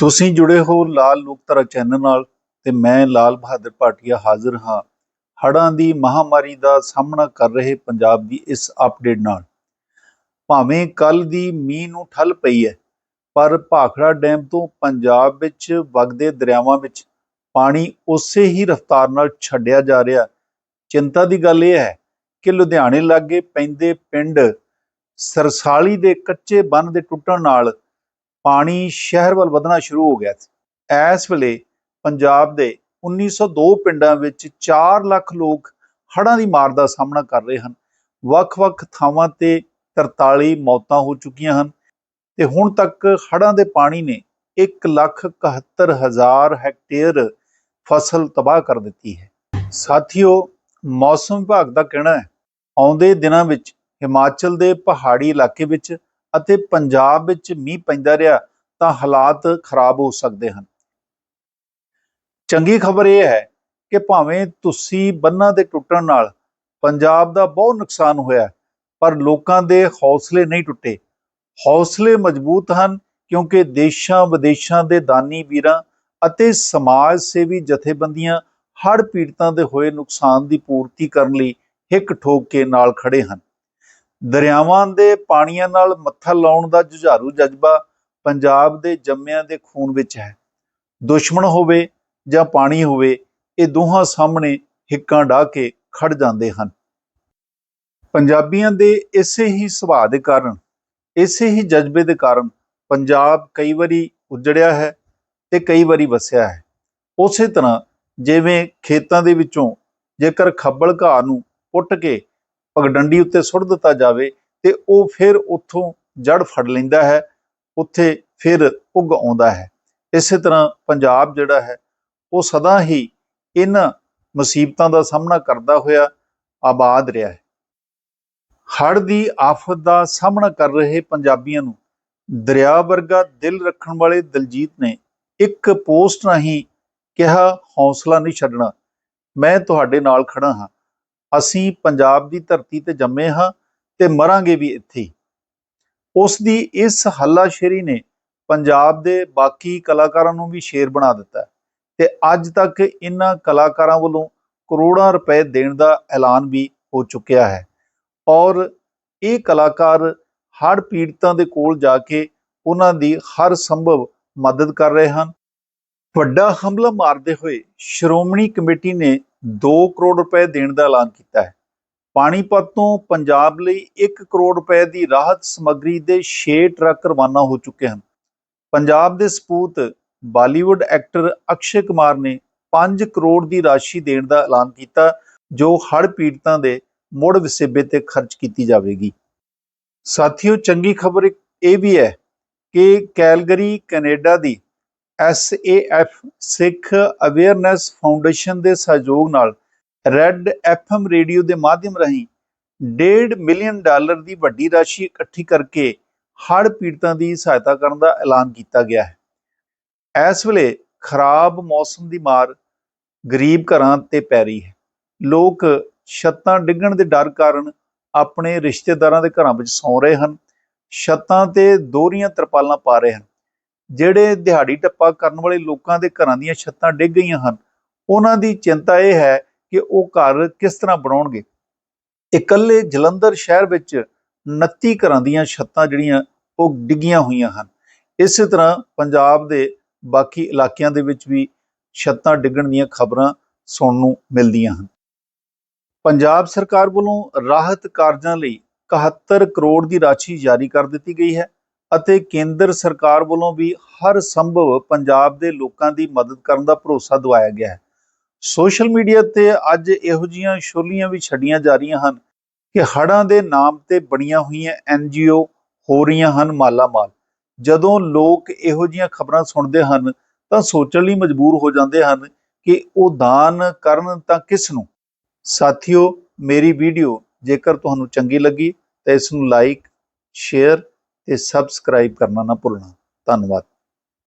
ਤੁਸੀਂ ਜੁੜੇ ਹੋ ਲਾਲ ਲੋਕਤਰਾ ਚੈਨਲ ਨਾਲ ਤੇ ਮੈਂ ਲਾਲ ਬਹਾਦਰ ਭਾਟੀਆ ਹਾਜ਼ਰ ਹਾਂ। ਹੜ੍ਹਾਂ ਦੀ ਮਹਾਮਾਰੀ ਦਾ ਸਾਹਮਣਾ ਕਰ ਰਹੇ ਪੰਜਾਬ ਦੀ ਇਸ ਅਪਡੇਟ ਨਾਲ। ਭਾਵੇਂ ਕੱਲ ਦੀ ਮੀਂਹ ਨੂੰ ਠੱਲ ਪਈ ਹੈ, ਪਰ ਭਾਖੜਾ ਡੈਮ ਤੋਂ ਪੰਜਾਬ ਵਿੱਚ ਵਗਦੇ ਦਰਿਆਵਾਂ ਵਿੱਚ ਪਾਣੀ ਉਸੇ ਹੀ ਰਫ਼ਤਾਰ ਨਾਲ ਛੱਡਿਆ ਜਾ ਰਿਹਾ। ਚਿੰਤਾ ਦੀ ਗੱਲ ਇਹ ਹੈ ਕਿ ਲੁਧਿਆਣੇ ਲਾਗੇ ਪੈਂਦੇ ਪਿੰਡ ਸਰਸਾਲੀ ਦੇ ਕੱਚੇ ਬੰਨ ਦੇ ਟੁੱਟਣ ਨਾਲ ਪਾਣੀ ਸ਼ਹਿਰ ਵੱਲ ਵਧਣਾ ਸ਼ੁਰੂ ਹੋ ਗਿਆ ਸੀ। ਇਸ ਵੇਲੇ ਪੰਜਾਬ ਦੇ 1902 ਪਿੰਡਾਂ ਵਿੱਚ 4 ਲੱਖ ਲੋਕ ਹੜ੍ਹਾਂ ਦੀ ਮਾਰ ਦਾ ਸਾਹਮਣਾ ਕਰ ਰਹੇ ਹਨ। ਵੱਖ-ਵੱਖ ਥਾਵਾਂ ਤੇ 43 ਮੌਤਾਂ ਹੋ ਚੁੱਕੀਆਂ ਹਨ ਤੇ ਹੁਣ ਤੱਕ ਹੜ੍ਹਾਂ ਦੇ ਪਾਣੀ ਨੇ 171000 ਹੈਕਟੇਅਰ ਫਸਲ ਤਬਾਹ ਕਰ ਦਿੱਤੀ ਹੈ। ਸਾਥੀਓ, ਮੌਸਮ ਵਿਭਾਗ ਦਾ ਕਹਿਣਾ ਹੈ, ਆਉਂਦੇ ਦਿਨਾਂ ਵਿੱਚ ਹਿਮਾਚਲ ਦੇ ਪਹਾੜੀ ਇਲਾਕੇ ਵਿੱਚ ਅਤੇ ਪੰਜਾਬ ਵਿੱਚ ਮੀਂਹ ਪੈਂਦਾ ਰਿਹਾ ਤਾਂ ਹਾਲਾਤ ਖਰਾਬ ਹੋ ਸਕਦੇ ਹਨ। ਚੰਗੀ ਖਬਰ ਇਹ ਹੈ ਕਿ ਭਾਵੇਂ ਤੁਸੀਂ ਬੰਨਾਂ ਦੇ ਟੁੱਟਣ ਨਾਲ ਪੰਜਾਬ ਦਾ ਬਹੁਤ ਨੁਕਸਾਨ ਹੋਇਆ, ਪਰ ਲੋਕਾਂ ਦੇ ਹੌਸਲੇ ਨਹੀਂ ਟੁੱਟੇ। ਹੌਸਲੇ ਮਜ਼ਬੂਤ ਹਨ ਕਿਉਂਕਿ ਦੇਸ਼ਾਂ ਵਿਦੇਸ਼ਾਂ ਦੇ ਦਾਨੀ ਵੀਰਾਂ ਅਤੇ ਸਮਾਜ ਸੇਵੀ ਜਥੇਬੰਦੀਆਂ ਹੜ੍ਹ ਪੀੜਤਾਂ ਦੇ ਹੋਏ ਨੁਕਸਾਨ ਦੀ ਪੂਰਤੀ ਕਰਨ ਲਈ ਹਿੱਕ ਠੋਕ ਕੇ ਨਾਲ ਖੜੇ ਹਨ। ਦਰਿਆਵਾਂ ਦੇ ਪਾਣੀਆਂ ਨਾਲ ਮੱਥਾ ਲਾਉਣ ਦਾ ਜੁਝਾਰੂ ਜਜ਼ਬਾ ਪੰਜਾਬ ਦੇ ਜੰਮਿਆਂ ਦੇ ਖੂਨ ਵਿੱਚ ਹੈ। ਦੁਸ਼ਮਣ ਹੋਵੇ ਜਾਂ ਪਾਣੀ ਹੋਵੇ, ਇਹ ਦੋਹਾਂ ਸਾਹਮਣੇ ਹਿੱਕਾਂ ਢਾ ਕੇ ਖੜ ਜਾਂਦੇ ਹਨ। ਪੰਜਾਬੀਆਂ ਦੇ ਇਸੇ ਹੀ ਸੁਭਾਅ ਦੇ ਕਾਰਨ, ਇਸੇ ਹੀ ਜਜ਼ਬੇ ਦੇ ਕਾਰਨ ਪੰਜਾਬ ਕਈ ਵਾਰੀ ਉਜੜਿਆ ਹੈ ਤੇ ਕਈ ਵਾਰੀ ਵਸਿਆ ਹੈ। ਉਸੇ ਤਰ੍ਹਾਂ ਜਿਵੇਂ ਖੇਤਾਂ ਦੇ ਵਿੱਚੋਂ ਜੇਕਰ ਖੱਬਲ ਘਾਹ ਨੂੰ ਪੁੱਟ ਕੇ ਪਗਡੰਡੀ ਉੱਤੇ ਸੁੱਟ ਦਿੱਤਾ ਜਾਵੇ ਤੇ ਉਹ ਫਿਰ ਉੱਥੋਂ ਜੜ ਫੜ ਲੈਂਦਾ ਹੈ, ਉੱਥੇ ਫਿਰ ਉੱਗ ਆਉਂਦਾ ਹੈ। ਇਸੇ ਤਰ੍ਹਾਂ ਪੰਜਾਬ ਜਿਹੜਾ ਹੈ, ਉਹ ਸਦਾ ਹੀ ਇਹਨਾਂ ਮੁਸੀਬਤਾਂ ਦਾ ਸਾਹਮਣਾ ਕਰਦਾ ਹੋਇਆ ਆਬਾਦ ਰਿਹਾ ਹੈ। ਹੜ੍ਹ ਦੀ ਆਫਤ ਦਾ ਸਾਹਮਣਾ ਕਰ ਰਹੇ ਪੰਜਾਬੀਆਂ ਨੂੰ ਦਰਿਆ ਵਰਗਾ ਦਿਲ ਰੱਖਣ ਵਾਲੇ ਦਲਜੀਤ ਨੇ ਇੱਕ ਪੋਸਟ ਰਾਹੀਂ ਕਿਹਾ, ਹੌਸਲਾ ਨਹੀਂ ਛੱਡਣਾ। ਮੈਂ ਤੁਹਾਡੇ ਨਾਲ ਖੜਾ ਹਾਂ। ਅਸੀਂ ਪੰਜਾਬ ਦੀ ਧਰਤੀ ਤੇ ਜੰਮੇ ਹਾਂ ਤੇ ਮਰਾਂਗੇ ਵੀ ਇੱਥੇ। ਹੀ ਉਸ ਦੀ ਇਸ ਹੱਲਾਸ਼ੇਰੀ ਨੇ ਪੰਜਾਬ ਦੇ ਬਾਕੀ ਕਲਾਕਾਰਾਂ ਨੂੰ ਵੀ ਸ਼ੇਰ ਬਣਾ ਦਿੱਤਾ ਹੈ ਤੇ ਅੱਜ ਤੱਕ ਇਹਨਾਂ ਕਲਾਕਾਰਾਂ ਵੱਲੋਂ ਕਰੋੜਾਂ ਰੁਪਏ ਦੇਣ ਦਾ ਐਲਾਨ ਵੀ ਹੋ ਚੁੱਕਿਆ ਹੈ ਔਰ ਇਹ ਕਲਾਕਾਰ ਹੜ੍ਹ ਪੀੜਤਾਂ ਦੇ ਕੋਲ ਜਾ ਕੇ ਉਹਨਾਂ ਦੀ ਹਰ ਸੰਭਵ ਮਦਦ ਕਰ ਰਹੇ ਹਨ ਵੱਡਾ ਹਮਲਾ ਮਾਰਦੇ ਹੋਏ ਸ਼੍ਰੋਮਣੀ ਕਮੇਟੀ ਨੇ 2 ਕਰੋੜ ਰੁਪਏ ਦੇਣ ਦਾ ਐਲਾਨ ਕੀਤਾ ਹੈ। ਪਾਣੀਪਤ ਤੋਂ ਪੰਜਾਬ ਲਈ 1 ਕਰੋੜ ਰੁਪਏ ਦੀ ਰਾਹਤ ਸਮੱਗਰੀ ਦੇ 6 ਟਰੱਕ ਰਵਾਨਾ ਹੋ ਚੁੱਕੇ ਹਨ। ਪੰਜਾਬ ਦੇ ਸਪੂਤ ਬਾਲੀਵੁੱਡ ਐਕਟਰ ਅਕਸ਼ੇ ਕੁਮਾਰ ਨੇ 5 ਕਰੋੜ ਦੀ ਰਾਸ਼ੀ ਦੇਣ ਦਾ ਐਲਾਨ ਕੀਤਾ, ਜੋ ਹੜ੍ਹ ਪੀੜਤਾਂ ਦੇ ਮੁੜ ਵਸੇਬੇ ਤੇ ਖਰਚ ਕੀਤੀ ਜਾਵੇਗੀ। ਸਾਥੀਓ, ਚੰਗੀ ਖਬਰ ਇਹ ਵੀ ਹੈ ਕਿ ਕੈਲਗਰੀ, ਕੈਨੇਡਾ ਦੀ SAF ਸਿੱਖ ਅਵੇਅਰਨੈਸ ਫਾਊਂਡੇਸ਼ਨ ਦੇ ਸਹਿਯੋਗ ਨਾਲ ਰੈੱਡ ਐਫਐਮ ਰੇਡੀਓ ਦੇ ਮਾਧਿਅਮ ਰਾਹੀਂ 1.5 ਮਿਲੀਅਨ ਡਾਲਰ ਦੀ ਵੱਡੀ ਰਾਸ਼ੀ ਇਕੱਠੀ ਕਰਕੇ ਹੜ੍ਹ ਪੀੜਤਾਂ ਦੀ ਸਹਾਇਤਾ ਕਰਨ ਦਾ ਐਲਾਨ ਕੀਤਾ ਗਿਆ ਹੈ। ਇਸ ਵੇਲੇ ਖਰਾਬ ਮੌਸਮ ਦੀ ਮਾਰ ਗਰੀਬ ਘਰਾਂ ਤੇ ਪੈ ਰਹੀ ਹੈ। ਲੋਕ ਛੱਤਾਂ ਡਿੱਗਣ ਦੇ ਡਰ ਕਾਰਨ ਆਪਣੇ ਰਿਸ਼ਤੇਦਾਰਾਂ ਦੇ ਘਰਾਂ ਵਿੱਚ ਸੌਂ ਰਹੇ ਹਨ। ਛੱਤਾਂ ਤੇ ਦੋਹਰੀਆਂ ਤਰਪਾਲਾਂ ਪਾ ਰਹੇ ਹਨ। ਜਿਹੜੇ ਦਿਹਾੜੀ ਟੱਪਾ ਕਰਨ ਵਾਲੇ ਲੋਕਾਂ ਦੇ ਘਰਾਂ ਦੀਆਂ ਛੱਤਾਂ ਡਿੱਗ ਗਈਆਂ ਹਨ, ਉਹਨਾਂ ਦੀ ਚਿੰਤਾ ਇਹ ਹੈ ਕਿ ਉਹ ਘਰ ਕਿਸ ਤਰ੍ਹਾਂ ਬਣਾਉਣਗੇ। ਇਕੱਲੇ ਜਲੰਧਰ ਸ਼ਹਿਰ ਵਿੱਚ 29 ਘਰਾਂ ਦੀਆਂ ਛੱਤਾਂ ਜਿਹੜੀਆਂ, ਉਹ ਡਿੱਗੀਆਂ ਹੋਈਆਂ ਹਨ। ਇਸੇ ਤਰ੍ਹਾਂ ਪੰਜਾਬ ਦੇ ਬਾਕੀ ਇਲਾਕਿਆਂ ਦੇ ਵਿੱਚ ਵੀ ਛੱਤਾਂ ਡਿੱਗਣ ਦੀਆਂ ਖਬਰਾਂ ਸੁਣਨ ਨੂੰ ਮਿਲਦੀਆਂ ਹਨ। ਪੰਜਾਬ ਸਰਕਾਰ ਵੱਲੋਂ ਰਾਹਤ ਕਾਰਜਾਂ ਲਈ 71 ਕਰੋੜ ਦੀ ਰਾਸ਼ੀ ਜਾਰੀ ਕਰ ਦਿੱਤੀ ਗਈ ਹੈ। ਅਤੇ ਕੇਂਦਰ ਸਰਕਾਰ ਵੱਲੋਂ ਵੀ ਹਰ ਸੰਭਵ ਪੰਜਾਬ ਦੇ ਲੋਕਾਂ ਦੀ ਮਦਦ ਕਰਨ ਦਾ ਭਰੋਸਾ ਦਿਵਾਇਆ ਗਿਆ ਹੈ। ਸੋਸ਼ਲ ਮੀਡੀਆ ਤੇ ਅੱਜ ਇਹੋ ਜੀਆਂ ਸ਼ੋਲੀਆਂ ਵੀ ਛੱਡੀਆਂ ਜਾ ਰਹੀਆਂ ਹਨ ਕਿ ਹੜ੍ਹਾਂ ਦੇ ਨਾਮ ਤੇ ਬਣੀਆਂ ਹੋਈਆਂ ਐਨਜੀਓ ਹੋ ਰਹੀਆਂ ਹਨ ਮਾਲਾਮਾਲ। ਜਦੋਂ ਲੋਕ ਇਹੋ ਜੀਆਂ ਖਬਰਾਂ ਸੁਣਦੇ ਹਨ, ਤਾਂ ਸੋਚਣ ਲਈ ਮਜਬੂਰ ਹੋ ਜਾਂਦੇ ਹਨ ਕਿ ਉਹ ਦਾਨ ਕਰਨ ਤਾਂ ਕਿਸ ਨੂੰ? ਸਾਥੀਓ, ਮੇਰੀ ਵੀਡੀਓ ਜੇਕਰ ਤੁਹਾਨੂੰ ਚੰਗੀ ਲੱਗੀ ਤਾਂ ਇਸ ਨੂੰ ਲਾਈਕ, ਸ਼ੇਅਰ ਤੇ ਸਬਸਕ੍ਰਾਈਬ ਕਰਨਾ ਨਾ ਭੁੱਲਣਾ। ਧੰਨਵਾਦ।